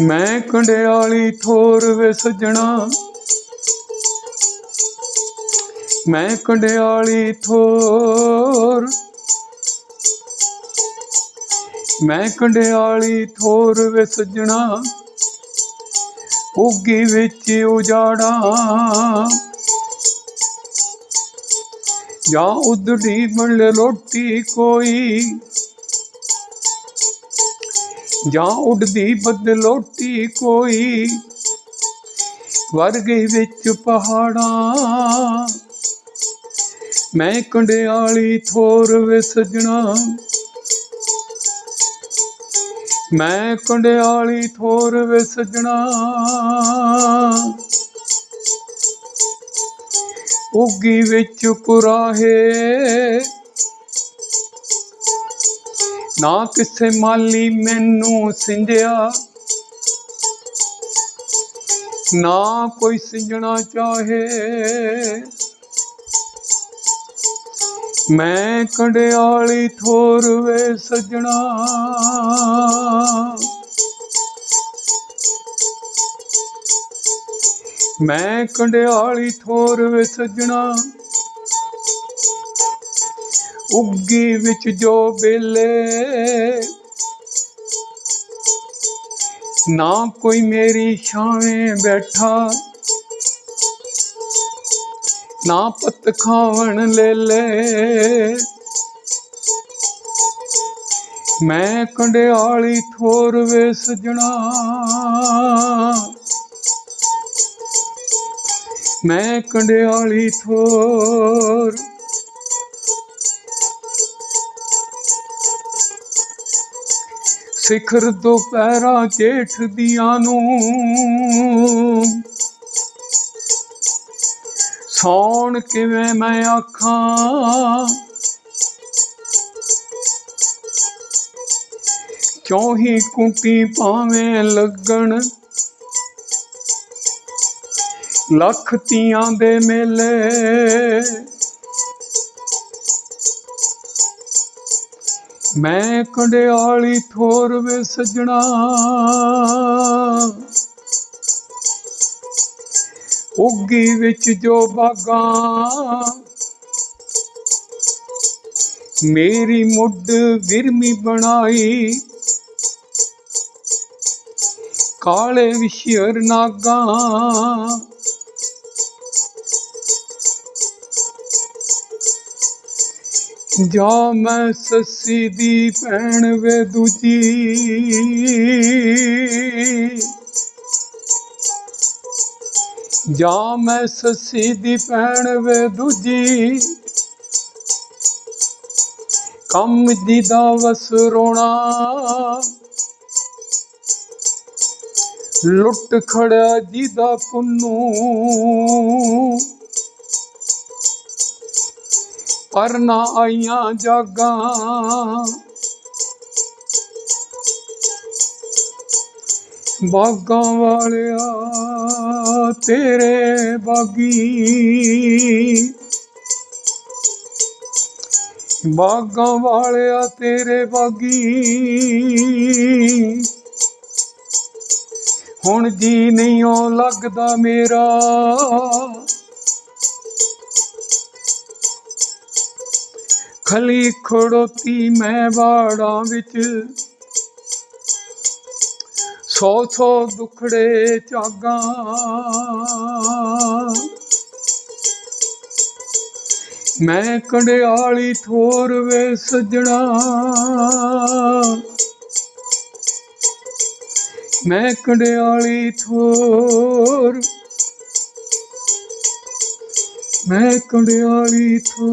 ਮੈਂ ਕੰਡਿਆਲੀ ਥੋਰ ਵੇ ਸਜਣਾ। ਮੈਂ ਕੰਡਿਆਲੀ ਥੋਰ ਮੈਂ ਕੰਡਿਆਲੀ ਥੋਰ ਵੇ ਸਜਣਾ। ਉਗੀ ਵਿੱਚ ਉਜਾੜਾ। ਜਾਂ ਉਦੜੀ ਬਣ ਰੋਟੀ ਕੋਈ। ਜਾਂ ਉੱਡਦੀ ਬਦਲੋਟੀ ਕੋਈ? ਵਰ ਗਈ ਵਿੱਚ ਪਹਾੜਾਂ। ਮੈਂ ਕੰਡਿਆਲੀ ਥੋਰ ਵੇ ਸਜਣਾ ਮੈਂ ਕੰਡਿਆਲੀ ਥੋਰ ਵੇ ਸਜਣਾ ਉਗੀ ਵਿੱਚ ਕੁਰਾਹੇ। ਨਾ ਕਿਸੇ ਮਾਲੀ ਮੈਨੂੰ ਸਿੰਜਿਆ। ਨਾ ਕੋਈ ਸਿੰਜਣਾ ਚਾਹੇ। ਮੈਂ ਕੰਡਿਆਲੀ ਥੋਰ ਵੇ ਸਜਣਾ। ਮੈਂ ਕੰਡਿਆਲੀ ਥੋਰ ਵੇ ਸਜਣਾ। ਉੱਗੀ ਵਿੱਚ ਜੋ ਬੇਲੇ ਨਾ ਕੋਈ ਮੇਰੀ ਛਾਵੇਂ ਬੈਠਾ। ਨਾ ਪਤ ਖਾਵਣ ਲੈ ਲੈ ਮੈਂ ਕੰਡਿਆਲੀ ਥੋਰ ਵੇ ਸਜਣਾ ਮੈਂ ਕੰਡਿਆਲੀ ਥੋਰ ਸਿਖਰ ਦੁਪਹਿਰਾ ਜੇਠ ਦੀਆਂ ਨੂੰ। ਸੌਣ ਕਿਵੇਂ ਮੈਂ ਆਖਾਂ। ਚੌਹੀ ਕੁੰਟੀ ਭਾਵੇਂ ਲੱਗਣ। ਲੱਖ ਤੀਆਂ ਦੇ ਮੇਲੇ। ਮੈਂ ਕੰਡਿਆਲੀ ਥੋਰ ਵੇ ਸਜਣਾ। ਉੱਗੀ ਵਿੱਚ ਜੋ ਬਾਗਾਂ, ਮੇਰੀ ਮੁੱਢ ਵਿਰਮੀ ਬਣਾਈ। ਕਾਲੇ ਵਿਸ਼ਰ ਨਾਗਾਂ ਜਾ ਮੈਂ ਸੱਸੀ ਦੀ ਭੈਣ ਵੇ ਦੂਜੀ। ਜਾ ਮੈਂ ਸੱਸੀ ਦੀ ਭੈਣ ਵੇ ਦੂਜੀ। ਕੰਮ ਦੀ ਦਾ ਵਸ ਰੋਣਾ। ਲੁੱਟ ਖੜਿਆ ਜੀ ਦਾ ਪੁੰਨੂ। ਪਰ ਨਾ ਆਈਆਂ ਜਾਗਾਂ। ਬਾਗਾਂ ਵਾਲਿਆ ਤੇਰੇ ਬਾਗੀ। ਬਾਗਾਂ ਵਾਲਿਆ ਤੇਰੇ ਬਾਗੀ। ਹੁਣ ਜੀ ਨਹੀਂ ਓ ਲੱਗਦਾ ਮੇਰਾ। ਖਲੀ ਖੜੋਤੀ ਮੈਂ ਬਾੜਾਂ ਵਿੱਚ। ਸੌ ਸੌ ਦੁਖੜੇ ਚਾਗਾਂ। ਮੈਂ ਕੰਡਿਆਲੀ ਥੋਰ ਵੇ ਸਜਣਾ। ਮੈਂ ਕੰਡਿਆਲੀ ਥੋਰ ਮੈਂ ਕੰਡਿਆਲੀ ਥੋ